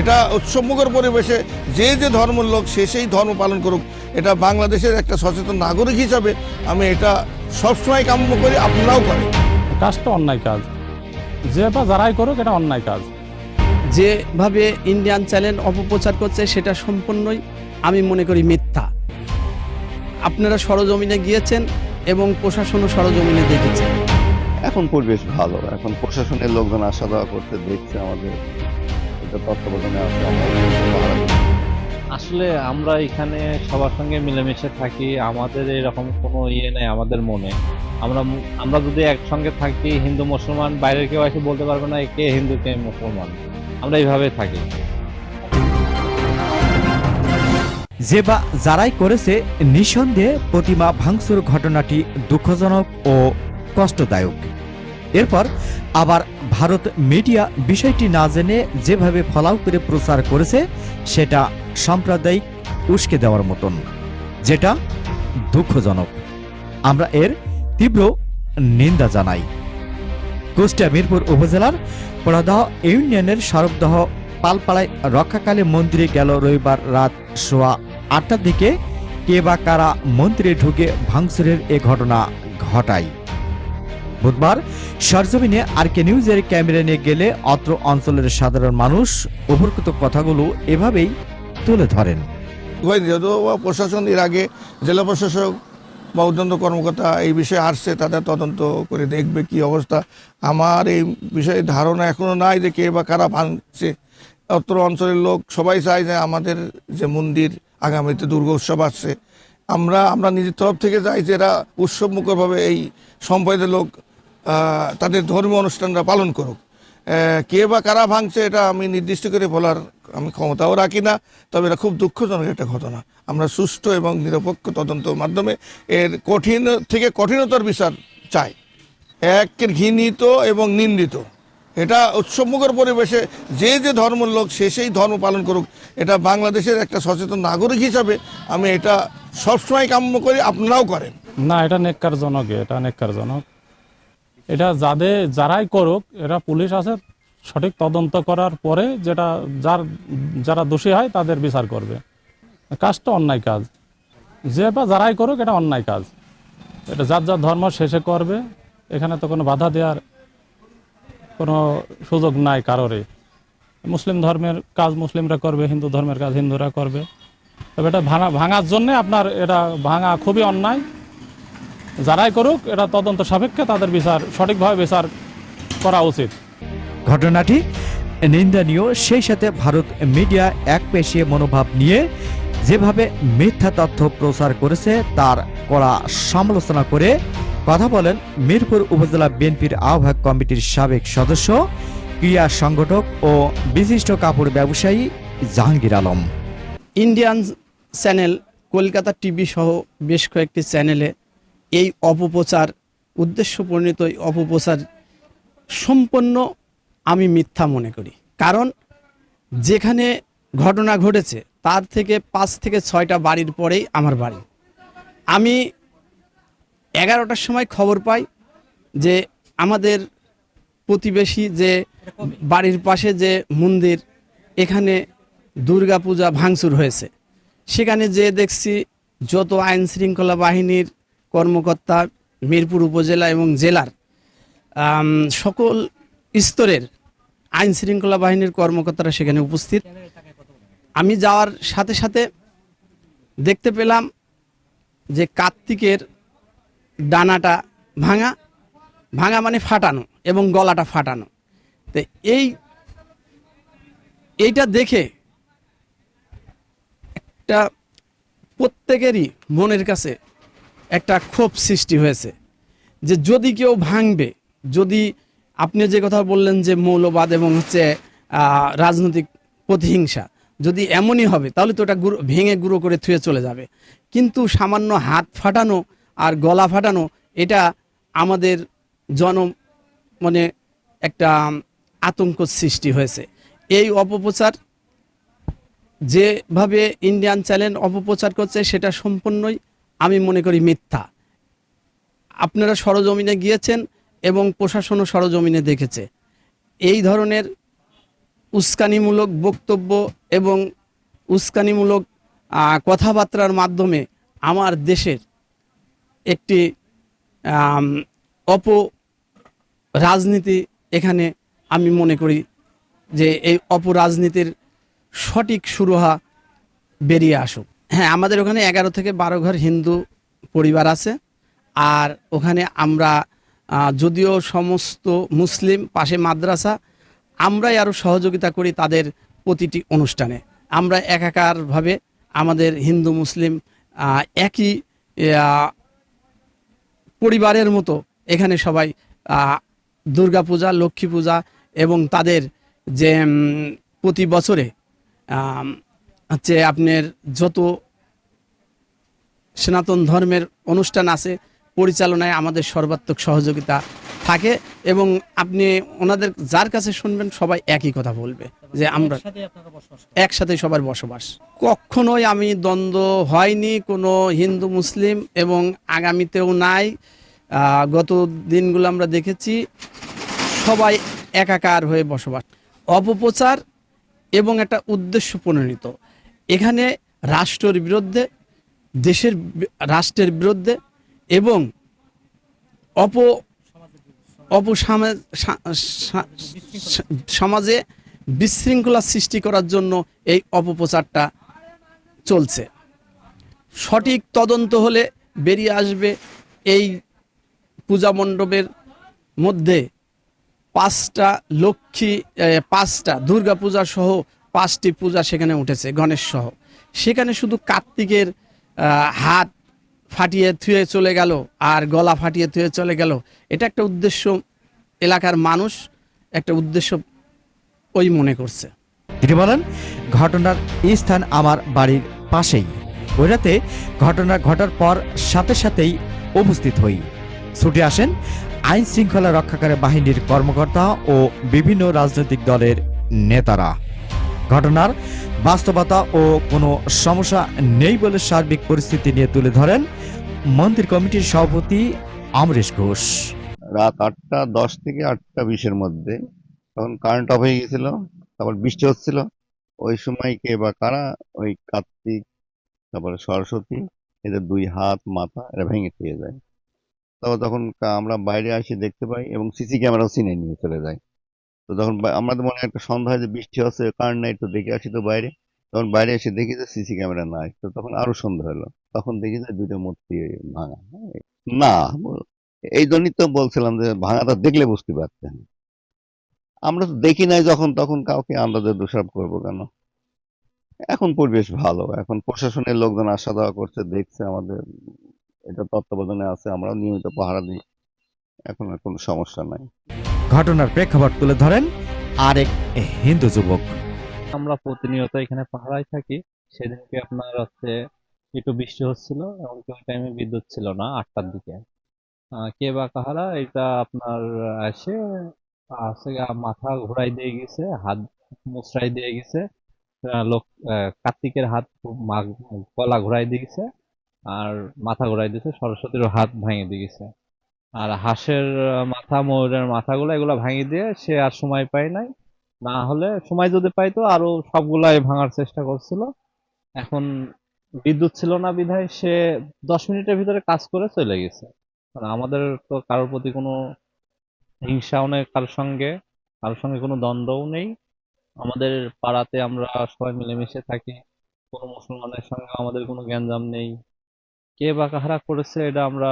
এটা উৎসবমুখর পরিবেশে যে যে ধর্মের লোক সে সেই ধর্ম পালন করুক এটা বাংলাদেশের একটা সচেতন নাগরিক হিসাবে আমি এটা সবসময় কাম্য করি আপনারাও করেন। কাজটা অন্যায় কাজ। যে বা যারাই করুক এটা অন্যায় কাজ। যেভাবে ইন্ডিয়ান চ্যানেল অপপ্রচার করছে সেটা সম্পূর্ণই আমি মনে করি মিথ্যা। আপনারা সরজমিনে গিয়েছেন এবং প্রশাসনও সরজমিনে দেখেছেন এখন পরিবেশ ভালো এখন প্রশাসনের লোকজন আসা যাওয়া করতে দেখছে আমাদের। এটা তত্ত্বাবধানে। আসলে আমরা এখানে সবার সঙ্গে মিলেমিশে থাকি আমাদের এরকম কোনো ইয়ে নেই আমাদের মনে। আমরা আমরা যদি একসঙ্গে থাকি হিন্দু মুসলমান বাইরের কেউ এসে বলতে পারবে না কে হিন্দু কে মুসলমান? আমরা এইভাবে থাকি। যে বা যারাই করেছে নিঃসন্দেহে প্রতিমা ভাঙচুর ঘটনাটি দুঃখজনক ও কষ্টদায়ক। এরপর আবার ভারত মিডিয়া বিষয়টি না জেনে যেভাবে ফলাও করে প্রচার করেছে, সেটা সাম্প্রদায়িক উস্কে দেওয়ার মতন, যেটা দুঃখজনক। আমরা এর তীব্র নিন্দা জানাই। কুষ্টিয়া মিরপুর উপজেলার পড়াদহ ইউনিয়নের সরবদহ পালপাড়ায় রক্ষাকালী মন্দিরে গেল রবিবার রাত সোয়া আটটার দিকে কে বা কারা মন্দিরে ঢুকে ভাঙচুরের এ ঘটনা ঘটায়। বুধবার, সরজমিনে আর কে নিউজের ক্যামেরা নিয়ে গেলে অত্র অঞ্চলের সাধারণ মানুষ উপরকৃত কথাগুলো এভাবেই তুলে ধরেন। প্রশাসন এর আগে জেলা প্রশাসক বা উদ্যন্ত কর্মকর্তা এই বিষয়ে আসছে, তাদের তদন্ত করে দেখবে কি অবস্থা। আমার এই বিষয়ে ধারণা এখনও নাই যে কে বা কারা ভাঙছে। অত্র অঞ্চলের লোক সবাই চায় যে আমাদের যে মন্দির, আগামীতে দুর্গা উৎসব আসছে। আমরা আমরা নিজের তরফ থেকে চাই যে এরা উৎসবমুখরভাবে এই সম্প্রদায়ের লোক তাদের ধর্মীয় অনুষ্ঠানটা পালন করুক। কে বা কারা ভাঙছে এটা আমি নির্দিষ্ট করে বলার আমি ক্ষমতাও রাখি না, তবে এটা খুব দুঃখজনক একটা ঘটনা। আমরা সুষ্ঠু এবং নিরপেক্ষ তদন্তের মাধ্যমে এর কঠিন থেকে কঠিনতর বিচার চাই। একের ঘৃণিত এবং নিন্দিত। এটা উৎসবমুখর পরিবেশে যে যে ধর্মের লোক সে সেই ধর্ম পালন করুক, এটা বাংলাদেশের একটা সচেতন নাগরিক হিসাবে আমি এটা সবসময় কাম্য করি, আপনারাও করেন। না, এটা নেককারজনক এটা নেককারজনক। এটা যাদের যারাই করুক, এরা পুলিশ আছে, সঠিক তদন্ত করার পরে যেটা যার, যারা দোষী হয় তাদের বিচার করবে। কাজটা অন্যায় কাজ। যে বা যারাই করুক, এটা অন্যায় কাজ। এটা যার যার ধর্ম শেষে করবে, এখানে তো কোনো বাধা দেওয়ার কোনো সুযোগ নাই কারোরই। মুসলিম ধর্মের কাজ মুসলিমরা করবে, হিন্দু ধর্মের কাজ হিন্দুরা করবে। তবে এটা ভাঙা, ভাঙার জন্যে আপনার এটা ভাঙা খুবই অন্যায়। যারাই করুক এটা তদন্ত সাপেক্ষে তাদের বিচার সঠিকভাবে বিচার করা উচিত। ঘটনাটি নিন্দনীয় সেই সাথে ভারত মিডিয়া এক পেশিয়ে মনোভাব নিয়ে যেভাবে মিথ্যা তথ্য প্রচার করেছে তার কড়া সমালোচনা করে কথা বলেন মিরপুর উপজেলা বিএনপির আহ্বায়ক কমিটির সাবেক সদস্য ক্রীড়া সংগঠক ও বিশিষ্ট কাপড় ব্যবসায়ী Jahangir Alam. Indian channel Kolkata TV সহ বেশ কয়েকটি চ্যানেলে এই অপপ্রচার উদ্দেশ্য পরিণত এই অপপ্রচার সম্পূর্ণ আমি মিথ্যা মনে করি। কারণ যেখানে ঘটনা ঘটেছে, তার থেকে পাঁচ থেকে ছয়টা বাড়ির পরেই আমার বাড়ি। আমি এগারোটার সময় খবর পাই যে আমাদের প্রতিবেশী যে বাড়ির পাশে যে মন্দির, এখানে দুর্গাপূজা ভাঙচুর হয়েছে। সেখানে যে দেখছি যত আইন শৃঙ্খলা বাহিনীর কর্মকর্তা মিরপুর উপজেলা এবং জেলার সকল স্তরের আইন শৃঙ্খলা বাহিনীর কর্মকর্তারা সেখানে উপস্থিত। আমি যাওয়ার সাথে সাথে দেখতে পেলাম যে কার্তিকের ডানাটা ভাঙা ভাঙা মানে ফাটানো এবং গলাটা ফাটানো। তো এই, এইটা দেখে একটা প্রত্যেকেরই মনের কাছে একটা ক্ষোভ সৃষ্টি হয়েছে যে যদি কেউ ভাঙবে, যদি আপনি যে কথা বললেন যে মৌলবাদ এবং হচ্ছে রাজনৈতিক প্রতিহিংসা, যদি এমনই হবে, তাহলে তো ওটা গুঁড়ো- ভেঙে গুঁড়ো করে থুয়ে চলে যাবে। কিন্তু সামান্য হাত ফাটানো আর গলা ফাটানো, এটা আমাদের জন মানে একটা আতঙ্ক সৃষ্টি হয়েছে। এই অপপ্রচার যেভাবে ইন্ডিয়ান চ্যানেল অপপ্রচার করছে, সেটা সম্পূর্ণই আমি মনে করি মিথ্যা। আপনারা সরজমিনে গিয়েছেন এবং প্রশাসনও সরজমিনে দেখেছে। এই ধরনের উস্কানিমূলক বক্তব্য এবং উস্কানিমূলক কথাবার্তার মাধ্যমে আমার দেশের একটি অপ রাজনীতি এখানে আমি মনে করি যে এই অপরাজনীতির সঠিক সুরহা বেরিয়ে আসুক। হ্যাঁ আমাদের ওখানে এগারো থেকে বারো ঘর হিন্দু পরিবার আছে। আর ওখানে আমরা যদিও সমস্ত মুসলিম পাশে মাদ্রাসা, আমরাই আরও সহযোগিতা করি তাদের প্রতিটি অনুষ্ঠানে। আমরা একাকারভাবে আমাদের হিন্দু, মুসলিম একই পরিবারের মতো এখানে সবাই দুর্গা পূজা লক্ষ্মী পূজা এবং তাদের যে প্রতি বছরে হচ্ছে আপনার যত সনাতন ধর্মের অনুষ্ঠান আছে পরিচালনায় আমাদের সর্বাত্মক সহযোগিতা থাকে এবং আপনি ওনাদের যার কাছে শুনবেন সবাই একই কথা বলবে যে আমরা একসাথে সবার বসবাস। কখনোই আমি দ্বন্দ্ব হয়নি কোনো হিন্দু মুসলিম এবং আগামীতেও নাই। গত দিনগুলো আমরা দেখেছি সবাই একাকার হয়ে বসবাস। অপপ্রচার এবং একটা উদ্দেশ্য প্রণীত। এখানে রাষ্ট্রের বিরুদ্ধে, দেশের রাষ্ট্রের বিরুদ্ধে এবং অপ সা- সমাজে বিশৃঙ্খলা সৃষ্টি করার জন্য এই অপপ্রচারটা চলছে। সঠিক তদন্ত হলে বেরিয়ে আসবে এই পূজা মণ্ডপের মধ্যে পাঁচটা লক্ষ্মী পাঁচটা দুর্গা পূজা সহ পাঁচটি পূজা সেখানে উঠেছে, গণেশ সহ। সেখানে শুধু কার্তিকের হাত ফাটিয়ে থুয়ে চলে গেল আর গলা ফাটিয়ে থুয়ে চলে গেল। এটা একটা উদ্দেশ্য এলাকার মানুষ, একটা উদ্দেশ্য ওই মনে করছে। তিনি বলেন, ঘটনার স্থান আমার বাড়ির পাশেই। ওই রাতে ঘটনা ঘটার পর সাথে সাথেই উপস্থিত হই। ছুটে আসেন আইন শৃঙ্খলা রক্ষাকারী বাহিনীর কর্মকর্তা ও বিভিন্ন রাজনৈতিক দলের নেতারা। ঘটনার বাস্তবতা ও কোনো সমস্যা নেই বলে সার্বিক পরিস্থিতি নিয়ে তুলে ধরেন মন্দির কমিটির সভাপতি অমরেশ ঘোষ। রাত আটটা, দশ থেকে আটটা বিশের মধ্যে তখন কারেন্ট অফ হয়ে গেছিল, তারপর বৃষ্টি হচ্ছিল। ওই সময় কে বা কারা? ওই কার্তিক, তারপরে সরস্বতী, এদের দুই হাত, মাথা, এরা ভেঙে খেয়ে যায়। তারপর তখন আমরা বাইরে আসি দেখতে পাই এবং সিসি ক্যামেরাও চিনে নিয়ে চলে যায়। তো তখন আমাদের মনে একটা সন্দেহ হয় যে বৃষ্টি হচ্ছে কারেন্ট নাই, তো দেখে আসি তো বাইরে। তখন বাইরে এসে দেখি যে সিসি ক্যামেরা নাই, তো তখন আরও সন্দেহ হলো। তখন দেখি যে দুটো মূর্তি ভাঙা। না, এই জন্যই তো বলছিলাম যে ভাঙাটা দেখলে বুঝতে পারতেন। আমরা তো দেখি নাই যখন, তখন কাউকে আন্দাজে দোষারোপ করব কেন? এখন পরিবেশ ভালো, এখন প্রশাসনের লোকজন আসা যাওয়া করছে, দেখছে আমাদের এটা তত্ত্বাবধানে আছে আমরা নিয়মিত পাহারা দিই। এখন আর কোনো সমস্যা নাই। ঘটনার প্রেক্ষাপট তুলে ধরেন আরেক হিন্দু যুবক। আমরা প্রতিনিয়ত এখানে পাহারায় থাকি। সেদিনকে আপনার হচ্ছে একটু বৃষ্টি হচ্ছিল এমনকি ওই টাইমে বিদ্যুৎ ছিল না, আটটার দিকে। কে বা কাহারা, এটা আপনার এসে মাথা ঘুরাই দিয়ে গেছে, হাত মুচড়াই দিয়ে গেছে। লোক কার্তিকের হাত গলা ঘুরাই দিয়ে গেছে, আর মাথা ঘুরাই দিয়েছে, সরস্বতীর হাত দিয়ে গেছে। আর হাঁসের মাথা, ময়ূরের মাথাগুলো এগুলো ভাঙিয়ে দিয়ে সে আর সময় পায় নাই। না হলে সময় যদি পাইতো, আরও সবগুলাই ভাঙার চেষ্টা করছিল। এখন বিদ্যুৎ ছিল না বিধায় সে দশ মিনিটের ভিতরে কাজ করে চলে গেছে। আমাদের তো কারোর প্রতি কোনো হিংসাও নেই, কারোর সঙ্গে কারোর সঙ্গে কোনো দ্বন্দ্বও নেই। আমাদের পাড়াতে আমরা সবাই মিলেমিশে থাকি। কোনো মুসলমানের সঙ্গে আমাদের কোনো গ্যাঞ্জাম নেই। কে বা কাহারা করেছে, এটা আমরা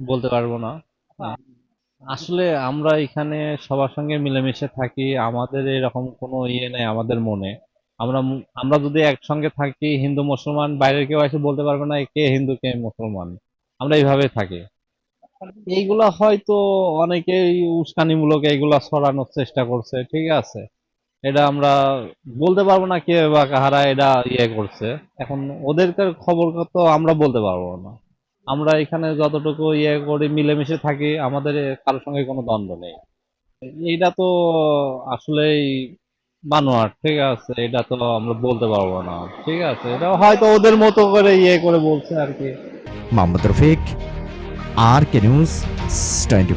বলতে পারব না। আসলে আমরা এখানে সবার সঙ্গে মিলেমিশে থাকি আমাদের এরকম কোনো ইয়ে নেই আমাদের মনে। আমরা আমরা যদি একসঙ্গে থাকি হিন্দু মুসলমান বাইরের কেউ এসে বলতে পারবে না কে হিন্দু কে মুসলমান? আমরা এইভাবে থাকি। এইগুলা হয়তো অনেকেই উস্কানিমূলক এইগুলা ছড়ানোর চেষ্টা করছে ঠিক আছে? এটা আমরা বলতে পারব না কে বা কাহারা এটা ইয়ে করছে। এখন ওদেরকার খবর তো আমরা বলতে পারব না। আমরা এখানে যতটুকু ইয়ে করি, মিলেমিশে থাকি, আমাদের কারোর সঙ্গে কোনো দ্বন্দ্ব নেই। এইটা তো আসলেই বানোয়ার ঠিক আছে? এটা তো আমরা বলতে পারব না, ঠিক আছে? এটা হয়তো ওদের মতো করে ইয়ে করে বলছে আর কি। Mohammad Rafiq, R K news twenty